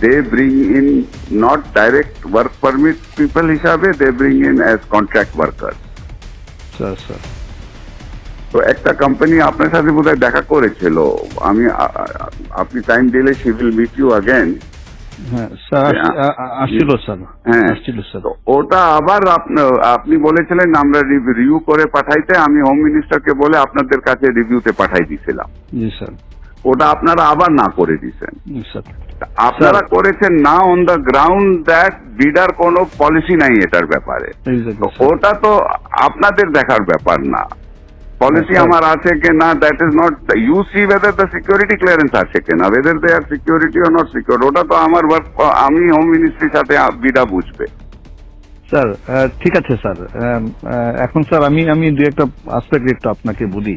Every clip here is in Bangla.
they bring in not direct work permit people হিসাবে they bring in as contract worker sir sir তো একটা কোম্পানি আপনার সাথে বোধহয় দেখা করেছিল। আমি আপনি টাইম দিলে see will meet you again ওটা আবার আপনি- আপনি বলেছিলেন আমরা রিভিউ করে পাঠাইতে আমি হোম মিনিস্টারকে বলে আপনাদের কাছে রিভিউতে পাঠাই দিয়েছিলাম জি স্যার। ওটা আপনারা আবার না করে দিচ্ছেন আপনারা করেছেন না অন দ্য গ্রাউন্ড দ্যাট বিডার কোনো পলিসি নাই এটার ব্যাপারে। ওটা তো আপনাদের দেখার ব্যাপার না। পলিসি। আমার আছে কি না that is not you see whether the security clearance আছে কি না whether they are security or not secure ওটা তো আমার work, আমি হোম মিনিস্ট্রির সাথে বিডা বুঝবে। স্যার ঠিক আছে স্যার। এখন স্যার আমি আমি দু একটা আসপেক্ট একটু আপনাকে বলি।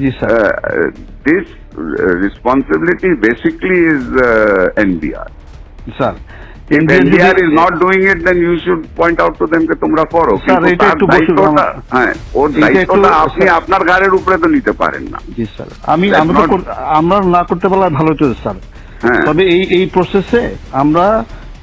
জি sir this responsibility basically is NBR sir If NBR is not doing it, then you should point out to them যে তোমরা করো কিন্তু তার দায়িত্বটা হ্যাঁ ওর দায়িত্বটা আপনি আপনার ঘাড়ের উপরে তো নিতে পারেন না জি স্যার আমি আমরা আমরা না করতে পারলে ভালো হতো স্যার হ্যাঁ তবে এই এই প্রসেসে আমরা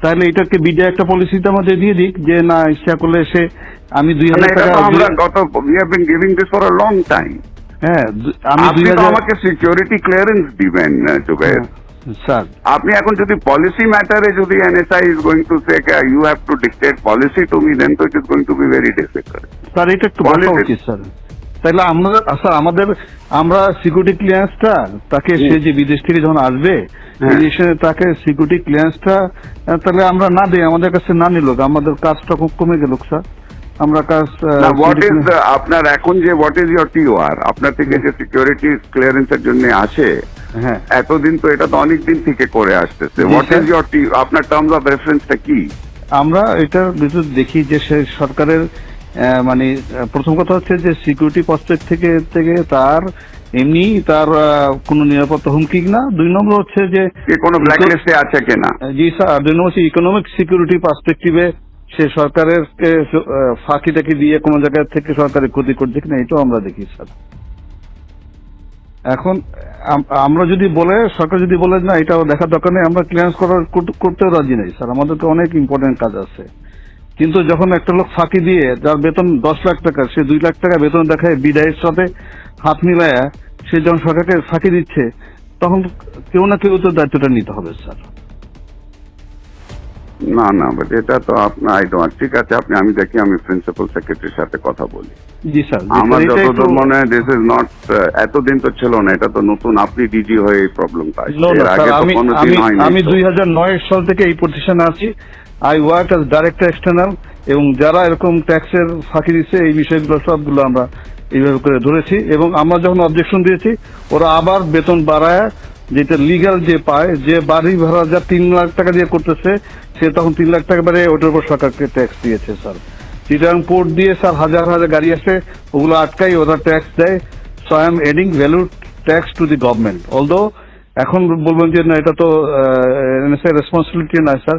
তাহলে এটাকে বিডা একটা পলিসিতে আমাদের দিয়ে দিক যে না ইচ্ছা করলে সে আমি দুই মানে হাজার টাকা আমরা গত we have been giving this for a long time হ্যাঁ আমি দুই হাজার আমাকে সিকিউরিটি ক্লিয়ারেন্স দিবেন জুবের স্যার। আপনি এখন যদি পলিসি ম্যাটারে যদি NSI is going to say you have to dictate policy to me then তো it is going to be very difficult sir এটা একটু বলা উচিত স্যার। তাহলে আমাদের স্যার আমাদের আমরা সিকিউরিটি ক্লিয়ারেন্সটা তাকে সে যে বিদেশ থেকে যখন আসবে হ্যাঁ। তাকে সিকিউরিটি ক্লিয়ারেন্সটা তাহলে আমরা না দিই আমাদের কাছে না নিল। আমাদের কাজটা খুব কমে গেল স্যার আমরা কাজ হোয়াট ইজ আপনার এখন যে হোয়াট ইজ ইয়োর টিওআর আপনার থেকে যে সিকিউরিটি ক্লিয়ারেন্সের জন্য আসে হ্যাঁ। এতদিন তো এটা তো অনেক দিন থেকে করে আসতেছে। হোয়াট। ইজ ইয়োর আপনার টার্মস অফ রেফারেন্সটা কি? আমরা এটার ভিতর দেখি যে সে সরকারের মানে প্রথম কথা হচ্ছে যে সিকিউরিটি পার্সপেক্ট থেকে থেকে তার এমনি তার কোনো নিরাপত্তা হুমকি না? দুই নম্বর হচ্ছে যে কোনো ব্ল্যাক লিস্টে আছে কিনা জি স্যার দুই নম্বর ইকোনমিক সিকিউরিটি পার্সপেক্টিভে সে সরকারের ফাঁকিটাকে দিয়ে কোনো জায়গা থেকে সরকারের ক্ষতি করছে কিনা এটাও আমরা দেখি স্যার। এখন আমরা যদি বলে সরকার যদি বলে না এটা দেখার দরকার নেই আমরা ক্লিয়ারেন্স করার করতে- করতেও রাজি নেই স্যার আমাদের তো অনেক ইম্পর্টেন্ট কাজ আছে। কিন্তু যখন একটা লোক ফাঁকি দিয়ে যার বেতন দশ লাখ টাকা সে দুই লাখ টাকা বেতন দেখায় বিদায়ের সাথে হাত মিলায়া সে যখন সরকারকে ফাঁকি দিচ্ছে তখন কেউ না কেউ তো দায়িত্বটা নিতে হবে স্যার। না না বাট এটা তো আপনার আই ডোন্ট ঠিক আছে আপনি আমি দেখি আমি প্রিন্সিপাল সেক্রেটারির সাথে কথা বলি। জি স্যার আমার যতদূর মনে হয় দিস ইজ নট এতদিন তো ছিল না এটা তো নতুন আপনি ডিজি হয়ে এই প্রবলেমটা আমি আমি দুই হাজার নয় সাল থেকে এই প্রতিষ্ঠানে আছি। I work as director external এবং যারা এরকম ট্যাক্সের ফাঁকি দিচ্ছে এই বিষয়গুলো সবগুলো আমরা এইভাবে করে ধরেছি এবং আমরা যখন অবজেকশন দিয়েছি, ওরা আবার বেতন বাড়ায়, যেটা লিগাল যে পায়, যে বাড়ি ভাড়া যা তিন লাখ টাকা দিয়ে করতেছে, সে তখন তিন লাখ টাকা বাড়ে ওটার উপর সরকারকে ট্যাক্স দিয়েছে স্যার চিটাং পোর্ট দিয়ে স্যার হাজার হাজার গাড়ি আসে, ওগুলো আটকাই ওরা ট্যাক্স দেয় so I am adding value tax to the government although এখন বলবেন যে না, এটা তো রেসপন্সিবিলিটি নয় স্যার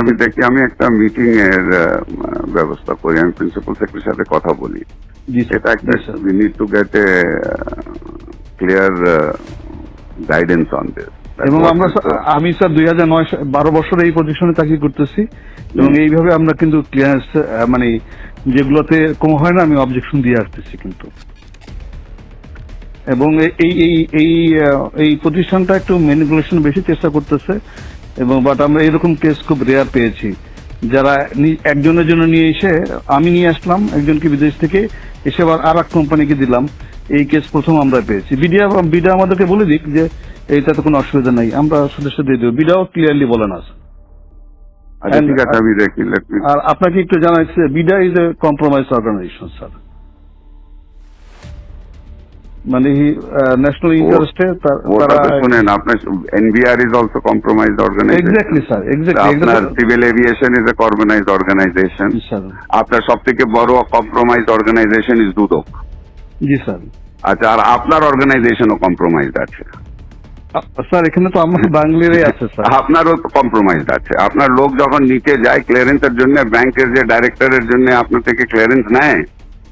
আমি দেখি আমি একটা মিটিং এর ব্যবস্থা করি। আমি প্রিন্সিপাল সেক্রেটারির সাথে কথা বলি। এটা একটা we need to get a clear guidance on this এবং আমরা আমি স্যার দুই হাজার নয় বারো বছর এই পজিশনে চাকরি করতেছি। এবং এইভাবে আমরা কিন্তু ক্লিয়ারেন্স মানে যেগুলোতে কম হয় না আমি অবজেকশন দিয়ে আসতেছি কিন্তু। এবং এই এই এই এই প্রতিষ্ঠানটা একটু ম্যানিপুলেশন বেশি চেষ্টা করতেছে এবং বাট আমরা এরকম কেস খুব রেয়ার পেয়েছি। যারা একজনের জন্য নিয়ে এসে আমি নিয়ে আসলাম একজনকে বিদেশ থেকে এসে আবার আর এক কোম্পানিকে দিলাম। এই কেস প্রথম আমরা পেয়েছি। বিডিয়া বিডা আমাদেরকে বলে দিক যে এইটাতে কোনো অসুবিধা নাই আমরা সদস্য দিয়ে দেবো। বিডাও ক্লিয়ারলি বলে না। আচ্ছা আর আপনাকে একটু জানাচ্ছি BIDA is a compromise organization sir মানে ন্যাশনাল ইন্টারেস্টে ওটা তারা তো শুনেন আপনার NBR is also compromise organization exactly sir আপনার exactly civil aviation is a organized organization sir আপনার সব থেকে বড় কম্প্রোমাইজ অর্গানাইজেশন ইজ দুদক। জি স্যার আচ্ছা আর আপনার অর্গানাইজেশনও কম্প্রোমাইজ আছে। স্যার এখানে তো আমার বাংলারই আছে স্যার আপনারও কম্প্রোমাইজ আছে। আপনার লোক যখন নিচে যায় ক্লিয়ারেন্সের জন্য ব্যাংকের যে ডাইরেক্টরের জন্য আপনার থেকে ক্লিয়ারেন্স নেয় স্যার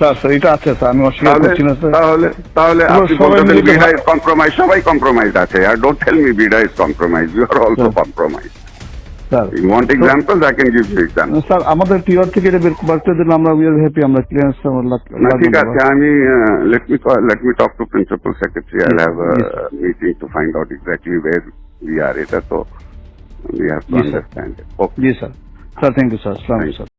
Sir sir এটা আছে স্যার আমি অস্বীকার তাহলে করছি না স্যার। তাহলে তাহলে আপনি বলতেছেন বিডা ইজ কম্প্রোমাইজ সবাই কম্প্রোমাইজ আছে আর don't tell me BIDA is compromise you are also Sir. Compromise sir. You want examples I can give you example sir আমাদের টিওর থেকে এটা বের করতে দিলে আমরা উই আর হ্যাপি আমরা ক্লিয়ারেন্স না ঠিক আছে আমি let me let me talk to principal secretary I have Yes, sir. Meeting to find out exactly where we are এটা তো we have to sir. Understand okay G sir sir thank you sir সালাম Thank you. স্যার